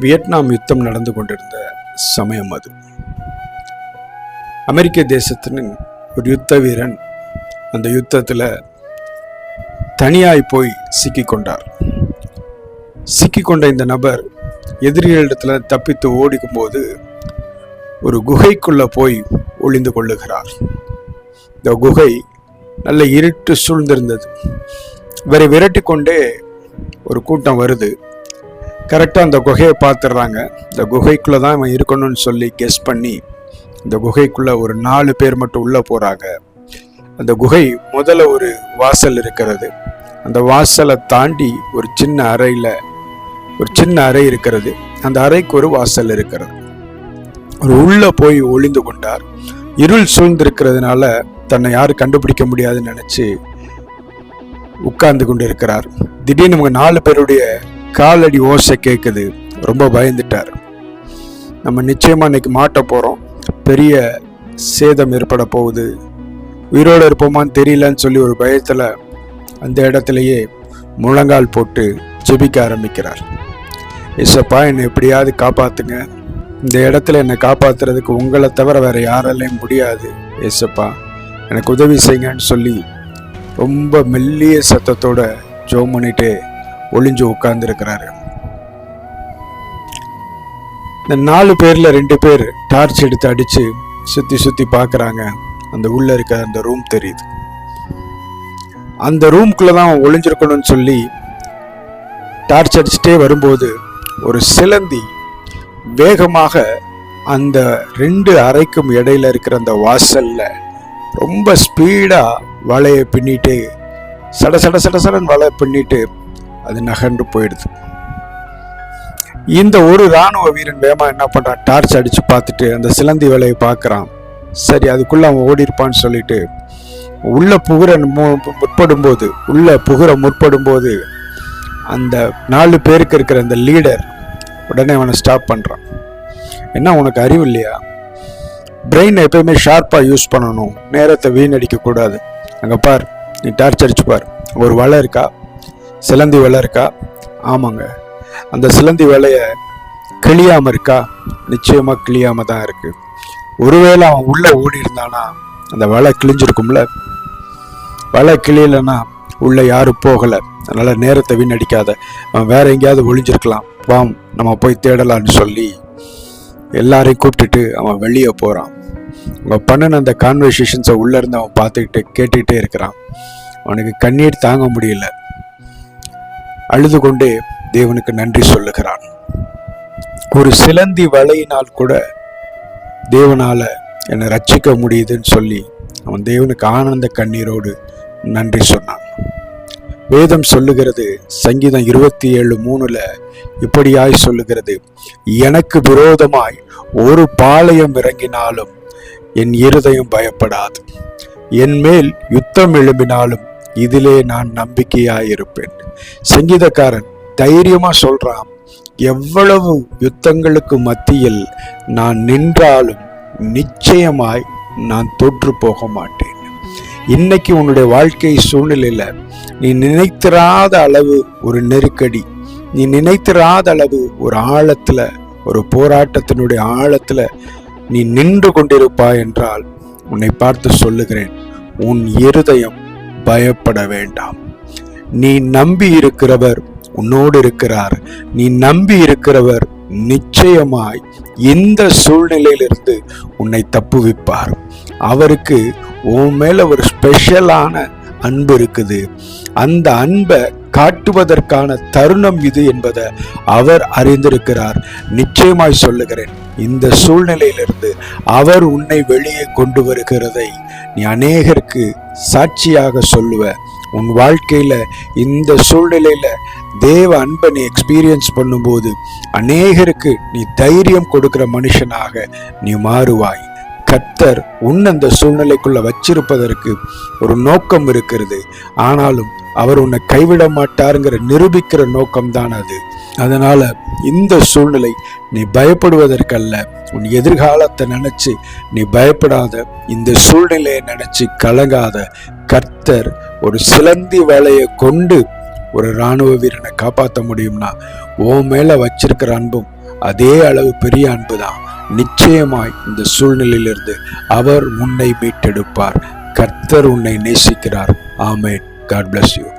Vietnam யுத்தம் நடந்து கொண்டிருந்த சமயம் அது. அமெரிக்க தேசத்தின் ஒரு யுத்த வீரன் அந்த யுத்தத்தில் தனியாய் போய் சிக்கிக்கொண்டார் சிக்கிக்கொண்ட இந்த நபர் எதிரிகளிடத்தில் தப்பித்து ஓடிக்கும்போது ஒரு குகைக்குள்ளே போய் ஒளிந்து கொள்ளுகிறார். இந்த குகை நல்ல இருட்டு சூழ்ந்திருந்தது. இவரை விரட்டி கொண்டே ஒரு கூட்டம் வருது. கரெக்டாக அந்த குகையை பார்த்துடுறாங்க. இந்த குகைக்குள்ளே தான் இவன் இருக்கணும்னு சொல்லி கெஸ் பண்ணி இந்த குகைக்குள்ளே ஒரு நாலு பேர் மட்டும் உள்ளே போகிறாங்க அந்த குகை முதல்ல ஒரு வாசல் இருக்கிறது. அந்த வாசலை தாண்டி ஒரு சின்ன அறையில் ஒரு சின்ன அறை இருக்கிறது. அந்த அறைக்கு ஒரு வாசல் இருக்கிறது. ஒரு உள்ளே போய் ஒளிந்து கொண்டார். இருள் சூழ்ந்திருக்கிறதுனால தன்னை யாரும் கண்டுபிடிக்க முடியாதுன்னு நினச்சி உட்கார்ந்து கொண்டு இருக்கிறார் திடீர்னு இவங்க நாலு பேருடைய காலடி ஓசை கேட்குது ரொம்ப பயந்துட்டார். நம்ம நிச்சயமாக இன்னைக்கு மாட்ட போகிறோம் பெரிய சேதம் ஏற்பட போகுது. உயிரோடு இருப்போமான்னு தெரியலன்னு சொல்லி ஒரு பயத்தில் அந்த இடத்துலையே முழங்கால் போட்டு ஜெபிக்க ஆரம்பிக்கிறார். இசப்பா என்னை எப்படியாவது காப்பாற்றுங்க இந்த இடத்துல என்னை காப்பாத்துறதுக்கு உங்களை தவிர வேறு யாராலையும் முடியாது ஏசப்பா. எனக்கு உதவி செய்யுங்கன்னு சொல்லி ரொம்ப மெல்லிய சத்தத்தோட ஜோம் பண்ணிட்டு ஒளிஞ்சு உட்கார்ந்துருக்கிறாரு. இந்த நாலு பேரில் ரெண்டு பேர் டார்ச் எடுத்து அடித்து சுற்றி சுற்றி பார்க்குறாங்க அந்த உள்ளே இருக்க அந்த ரூம் தெரியுது. அந்த ரூம்குள்ளே தான் அவன் ஒளிஞ்சிருக்கணும்னு சொல்லி டார்ச் அடிச்சுட்டே வரும்போது ஒரு சிலந்தி வேகமாக அந்த ரெண்டு அறைக்கும் இடையில இருக்கிற அந்த வாசலில் ரொம்ப ஸ்பீடாக வலையை பின்னிட்டு சட சட சட சடன் வலையை பின்னிட்டு அது நகர்ந்து போயிடுது. இந்த ஒரு ராணுவ வீரன் வேமா என்ன பண்ணுறான் டார்ச் அடித்து பார்த்துட்டு அந்த சிலந்தி வேலையை பார்க்குறான். சரி அதுக்குள்ளே அவன் ஓடிருப்பான்னு சொல்லிட்டு உள்ள புகுற மு- முற்படும் போது உள்ள புகுற முற்படும் போது அந்த நாலு பேருக்கு இருக்கிற அந்த லீடர் உடனே அவனை ஸ்டாப் பண்ணுறான் என்ன உனக்கு அறிவு இல்லையா? பிரெயினை எப்பயுமே ஷார்ப்பாக யூஸ் பண்ணணும். நேரத்தை வீணடிக்கக்கூடாது. அங்கே பார் நீ டார்ச் அடிச்சு பார். ஒரு வலை இருக்கா? சிலந்தி வேலை இருக்கா? ஆமாங்க. அந்த சிலந்தி வேலையை கிளியாமல் இருக்கா? நிச்சயமாக கிளியாமல் தான் இருக்குது ஒருவேளை அவன் உள்ளே ஓடி இருந்தானா? அந்த வலை கிழிஞ்சிருக்கும்ல. வலை கிளியலைன்னா உள்ளே யாரும் போகலை. அதனால் நேரத்தை வீணடிக்காத. அவன் வேற எங்கேயாவது ஒழிஞ்சிருக்கலாம் வாம் நம்ம போய் தேடலான்னு சொல்லி எல்லாரையும் கூப்பிட்டுட்டு அவன் வெளியே போகிறான் அவன் பண்ணின அந்த கான்வர்சேஷன்ஸை உள்ளேருந்து அவன் பார்த்துக்கிட்டு கேட்டுக்கிட்டே இருக்கிறான். அவனுக்கு கண்ணீர் தாங்க முடியல. அழுது கொண்டே தேவனுக்கு நன்றி சொல்லுகிறான். ஒரு சிலந்தி வலையினால் கூட தேவனால என்னை ரட்சிக்க முடியுதுன்னு சொல்லி அவன் தேவனுக்கு ஆனந்த கண்ணீரோடு நன்றி சொன்னான். வேதம் சொல்லுகிறது சங்கீதம் இருபத்தி ஏழு மூணுல இப்படியாய் சொல்லுகிறது எனக்கு விரோதமாய் ஒரு பாளையம் இறங்கினாலும் என் இருதயம் பயப்படாது. என் மேல் யுத்தம் எழும்பினாலும் இதிலே நான் நம்பிக்கையாயிருப்பேன். சங்கீதக்காரன் தைரியமாக சொல்கிறான் எவ்வளவு யுத்தங்களுக்கு மத்தியில் நான் நின்றாலும் நிச்சயமாய் நான் தோற்று போக மாட்டேன் இன்னைக்கு உன்னுடைய வாழ்க்கை சூழ்நிலையில் நீ நினைத்திராத அளவு ஒரு நெருக்கடி நீ நினைத்திராத அளவு ஒரு ஆழத்தில் ஒரு போராட்டத்தினுடைய ஆழத்தில் நீ நின்று கொண்டிருப்பாய் என்றால் உன்னை பார்த்து சொல்லுகிறேன். உன் இருதயம் பயப்பட வேண்டாம். நீ நம்பி இருக்கிறவர் உன்னோடு இருக்கிறார். நீ நம்பி இருக்கிறவர் நிச்சயமாய் இந்த சூழ்நிலையிலிருந்து உன்னை தப்புவிப்பார். அவருக்கு உன் மேல ஒரு ஸ்பெஷலான அன்பு இருக்குது. அந்த அன்பை காட்டுவதற்கான தருணம் இது என்பதை அவர் அறிந்திருக்கிறார். நிச்சயமாய் சொல்லுகிறேன். இந்த சூழ்நிலையிலிருந்து அவர் உன்னை வெளியே கொண்டு வருகிறதை நீ அநேகருக்கு சாட்சியாக சொல்லுவ. உன் வாழ்க்கையில் இந்த சூழ்நிலையில் தேவ அன்பை நீ எக்ஸ்பீரியன்ஸ் பண்ணும்போது அநேகருக்கு நீ தைரியம் கொடுக்கிற மனுஷனாக நீ மாறுவாய். கர்த்தர் உன் அந்த சூழ்நிலைக்குள்ள வச்சிருப்பதற்கு ஒரு நோக்கம் இருக்கிறது. ஆனாலும் அவர் உன்னை கைவிட மாட்டாருங்கிற நிரூபிக்கிற நோக்கம்தான் அது. அதனால இந்த சூழ்நிலை நீ பயப்படுவதற்கல்ல. உன் எதிர்காலத்தை நினைச்சு நீ பயப்படாத. இந்த சூழ்நிலையை நினைச்சு கலங்காத. கர்த்தர் ஒரு சிலந்தி வேலையை கொண்டு ஒரு ராணுவ வீரனை காப்பாற்ற முடியும்னா ஓ மேல வச்சிருக்கிற அன்பும் அதே அளவு பெரிய அன்பு தான் நிச்சயமாய் இந்த சூழ்நிலையிலிருந்து அவர் உன்னை மீட்டெடுப்பார். கர்த்தர் உன்னை நேசிக்கிறார். ஆமென். God bless you